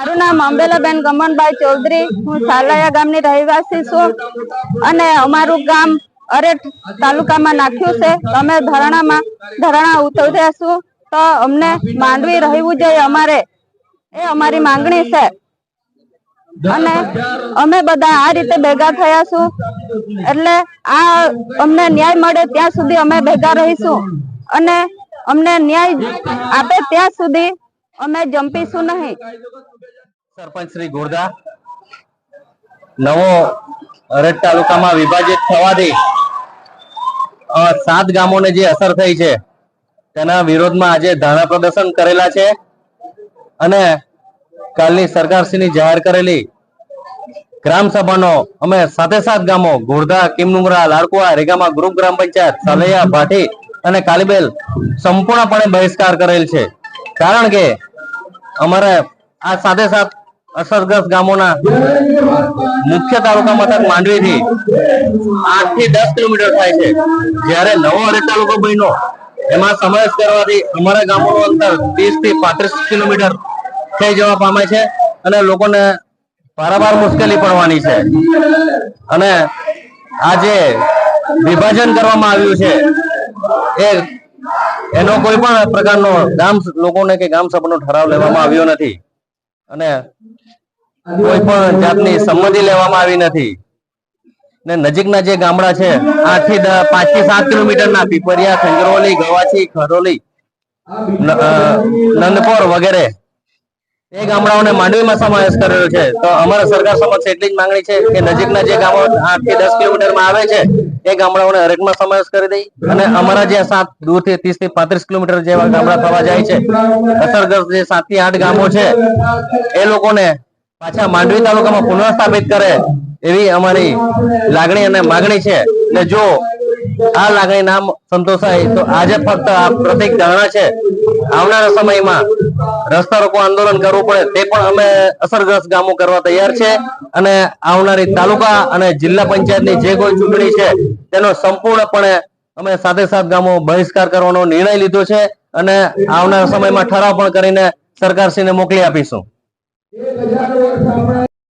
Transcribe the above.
મારું નામ અંબેલાબેન ગમનભાઈ ચૌધરી. હું સાલાયા ગામની રહેવાસી છું અને અમારું ગામ અરેઠ તાલુકામાં નાખ્યું છે. અમે ધરણામાં, ધરણા ઉતર્યા છું. તો અમને માંડવી રહેવું જોઈએ અમારે. એ અમારી માંગણી છે. અને અમે બધા આ રીતે ભેગા થયા છું. એટલે આ અમને ન્યાય મળે ત્યાં સુધી અમે ભેગા રહીશું. અને અમને ન્યાય આપે ત્યાં સુધી અમે જંપીશું નહીં. સરપંચ શ્રી ગોરધા નવો અરજ તાલુકામાં વિભાજિત થવાથી સાત ગામોને જે અસર થઈ છે તેના વિરોધમાં આજે ધરણા પ્રદર્શન કરેલા છે. અને કાલની સરકારશ્રીની જાહેર કરેલી ગ્રામ સભાનો અમે સાથે સાત ગામો ગોરધા કિમનુંગરા લાડકુવા રેગામા ગ્રુપ ગ્રામ પંચાયત સલૈયા ભાટી અને કાલીબેલ સંપૂર્ણપણે બહિષ્કાર કરેલ છે. કારણ કે અમારે આ સાથે સાથે અસરગ્રસ્ત ગામોના મુખ્ય તાલુકા મથક માંડવીથી આઠથી દસ કિલોમીટર થાય છે. જ્યારે નવો અડે તાલુકો બન્યો, એમાં સમાવેશ કરવાથી અમારા ગામોનું અંતર ત્રીસથી પાંત્રીસ કિલોમીટર થઈ જવા પામે છે અને લોકોને પારાવાર મુશ્કેલી પડવાની છે. અને આ જે વિભાજન કરવામાં આવ્યું છે, એ એનો કોઈ પણ પ્રકારનો ગામ લોકોને કે ગામ સભાનો ઠરાવ લેવામાં આવ્યો નથી. અને કોઈ પણ જાતની સંમતિ લેવામાં આવી નથી. ને નજીકના જે ગામડા છે આઠથી પાંચથી સાત કિલોમીટરના પીપરિયા સંગરોલી ગવાચી ખરોલી નંદપોર વગેરે એ ગામડાઓને માંડવીમાં સમાવેશ કરેલો છે. તો અમારા સરકાર સમક્ષ એટલી જ માંગણી છે કે નજીકના જે ગામો આઠથી દસ કિલોમીટરમાં આવે છે, એ ગામડાઓને હરેકમાં સમાવેશ કરી દઈ અને અમારા જે સાત, દૂરથી ત્રીસથી પાંત્રીસ કિલોમીટર જેવા ગામડા થવા જાય છે. અસરગ્રસ્ત જે સાતથી આઠ ગામો છે, એ લોકોને પાછા માંડવી તાલુકામાં પુનઃસ્થાપિત કરે એવી અમારી લાગણી અને માગણી છે. ને જો આ લાગણી નામ સંતોષાય તો આજે ફક્ત આ પ્રતિક ધારણા છે. આવનારા સમયમાં રસ્તા રોકો આંદોલન કરવું પડે તે પણ અમે અસરગ્રસ્ત ગામો કરવા તૈયાર છે. અને આવનારી તાલુકા અને જિલ્લા પંચાયતની જે કોઈ ચૂંટણી છે, તેનો સંપૂર્ણપણે અમે સાથે સાત ગામો બહિષ્કાર કરવાનો નિર્ણય લીધો છે અને આવનારા સમયમાં ઠરાવ પણ કરીને સરકારશ્રીને મોકલી આપીશું.